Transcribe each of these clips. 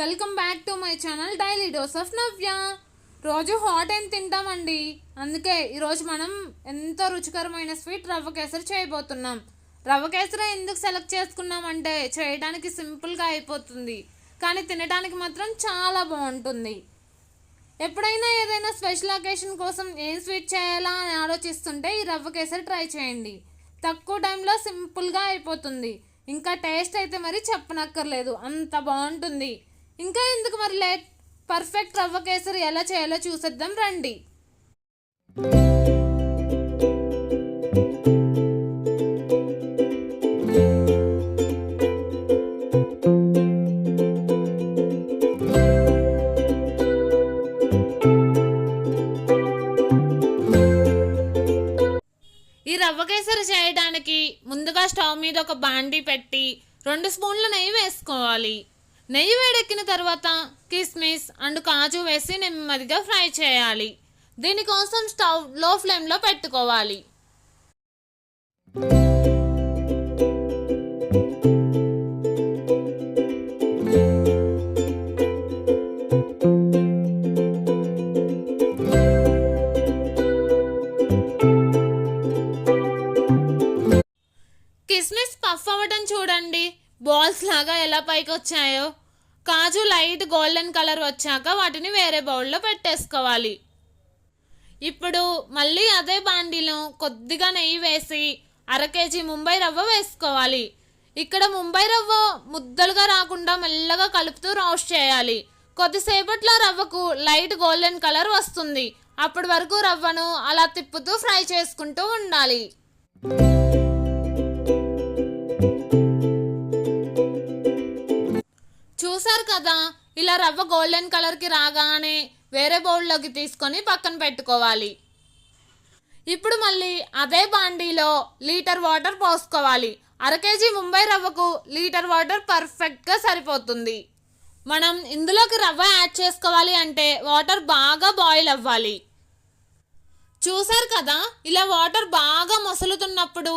Welcome back to my channel daily dose of Navya. రోజు హాట్ ఏం తింటామండి? అందుకే ఈరోజు మనం ఎంతో రుచికరమైన స్వీట్ రవ్వ కేసరి చేయబోతున్నాం. రవ్వ కేసరి ఎందుకు సెలెక్ట్ చేసుకున్నామంటే చేయడానికి సింపుల్గా అయిపోతుంది. కానీ తినడానికి మాత్రం చాలా బాగుంటుంది. ఎప్పుడైనా ఏదైనా స్పెషల్ అకేషన్ కోసం ఏం స్వీట్ చేయాలా అని ఆలోచిస్తుంటే ఈ రవ్వ కేసరి ట్రై చేయండి. తక్కువ టైంలో సింపుల్గా అయిపోతుంది. ఇంకా టేస్ట్ అయితే మరి చెప్పనక్కర్లేదు. అంత బాగుంటుంది. ఇంకా ఎందుకు మరి లేట్? పర్ఫెక్ట్ రవ్వ కేసరి ఎలా చేయాలో చూసేద్దాం రండి. ఈ రవ్వ కేసరి చేయడానికి ముందుగా స్టవ్ మీద ఒక బాండీ పెట్టి రెండు స్పూన్ల నెయ్యి వేసుకోవాలి. నెయ్యి వేడెక్కిన తర్వాత కిస్మిస్ అండ్ కాజు వేసి నెమ్మదిగా ఫ్రై చేయాలి. దీనికోసం స్టవ్లో ఫ్లేమ్లో పెట్టుకోవాలి. కిస్మిస్ పఫ్ అవ్వడం చూడండి. బాల్స్ లాగా ఎలా పైకి వచ్చాయో కాజు లైట్ గోల్డెన్ కలర్ వచ్చాక వాటిని వేరే బౌల్లో పెట్టేసుకోవాలి. ఇప్పుడు మళ్ళీ అదే బాండీలో కొద్దిగా నెయ్యి వేసి అర కేజీ ముంబై రవ్వ వేసుకోవాలి. ఇక్కడ ముంబై రవ్వ ముద్దలుగా రాకుండా మెల్లగా కలుపుతూ రోస్ట్ చేయాలి. కొద్దిసేపట్లో రవ్వకు లైట్ గోల్డెన్ కలర్ వస్తుంది. అప్పటి వరకు రవ్వను అలా తిప్పుతూ ఫ్రై చేసుకుంటూ ఉండాలి. చూసారు కదా ఇలా రవ్వ గోల్డెన్ కలర్కి రాగానే వేరే బౌల్లోకి తీసుకొని పక్కన పెట్టుకోవాలి. ఇప్పుడు మళ్ళీ అదే బాండీలో లీటర్ వాటర్ పోసుకోవాలి. అర కేజీ ముంబై రవ్వకు లీటర్ వాటర్ పర్ఫెక్ట్గా సరిపోతుంది. మనం ఇందులోకి రవ్వ యాడ్ చేసుకోవాలి అంటే వాటర్ బాగా బాయిల్ అవ్వాలి. చూసారు కదా ఇలా వాటర్ బాగా మసులుతున్నప్పుడు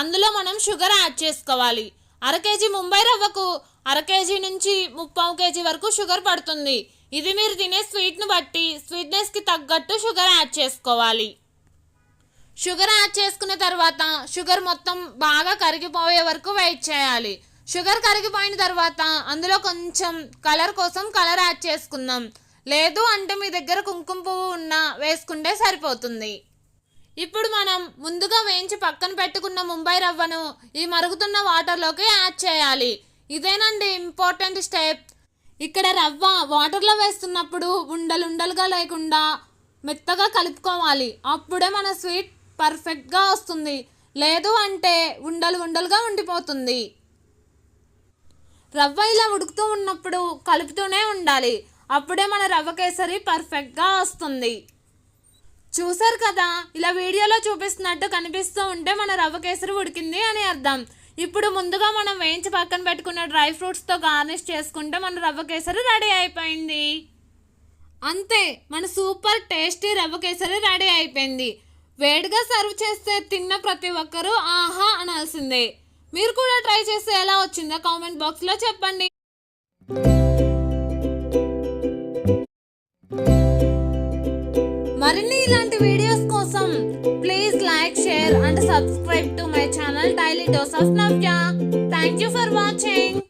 అందులో మనం షుగర్ యాడ్ చేసుకోవాలి. అర కేజీ ముంబై రవ్వకు అర కేజీ నుంచి ముప్పావు కేజీ వరకు షుగర్ పడుతుంది. ఇది మీరు తినే స్వీట్ను బట్టి స్వీట్నెస్కి తగ్గట్టు షుగర్ యాడ్ చేసుకోవాలి. షుగర్ యాడ్ చేసుకున్న తర్వాత షుగర్ మొత్తం బాగా కరిగిపోయే వరకు వెయిట్ చేయాలి. షుగర్ కరిగిపోయిన తర్వాత అందులో కొంచెం కలర్ కోసం కలర్ యాడ్ చేసుకుందాం. లేదు అంటే మీ దగ్గర కుంకుమ పువ్వు ఉన్నా వేసుకుంటే సరిపోతుంది. ఇప్పుడు మనం ముందుగా వేయించి పక్కన పెట్టుకున్న ముంబై రవ్వను ఈ మరుగుతున్న వాటర్లోకి యాడ్ చేయాలి. ఇదేనండి ఇంపార్టెంట్ స్టెప్. ఇక్కడ రవ్వ వాటర్లో వేస్తున్నప్పుడు ఉండలు ఉండలుగా లేకుండా మెత్తగా కలుపుకోవాలి. అప్పుడే మన స్వీట్ పర్ఫెక్ట్గా వస్తుంది. లేదు అంటే ఉండలు ఉండలుగా ఉండిపోతుంది. రవ్వ ఇలా ఉడుకుతూ ఉన్నప్పుడు కలుపుతూనే ఉండాలి. అప్పుడే మన రవ్వ కేసరి పర్ఫెక్ట్గా వస్తుంది. చూసారు కదా? ఇలా వీడియోలో చూపిస్తున్నట్టు కనిపిస్తూ ఉంటే మన రవ్వ కేసరి ఉడికింది అని అర్థం. ఇప్పుడు ముందుగా మనం వేయించి పక్కన పెట్టుకున్న డ్రై ఫ్రూట్స్తో గార్నిష్ చేసుకుంటే మన రవ్వ కేసరి రెడీ అయిపోయింది. అంతే మన సూపర్ టేస్టీ రవ్వ కేసరి రెడీ అయిపోయింది. వేడిగా సర్వ్ చేస్తే తిన్న ప్రతి ఒక్కరూ ఆహా అనాల్సిందే. మీరు కూడా ట్రై చేస్తే ఎలా వచ్చిందో కామెంట్ బాక్స్లో చెప్పండి. Like share and subscribe to my channel daily dose of Navya thank you for watching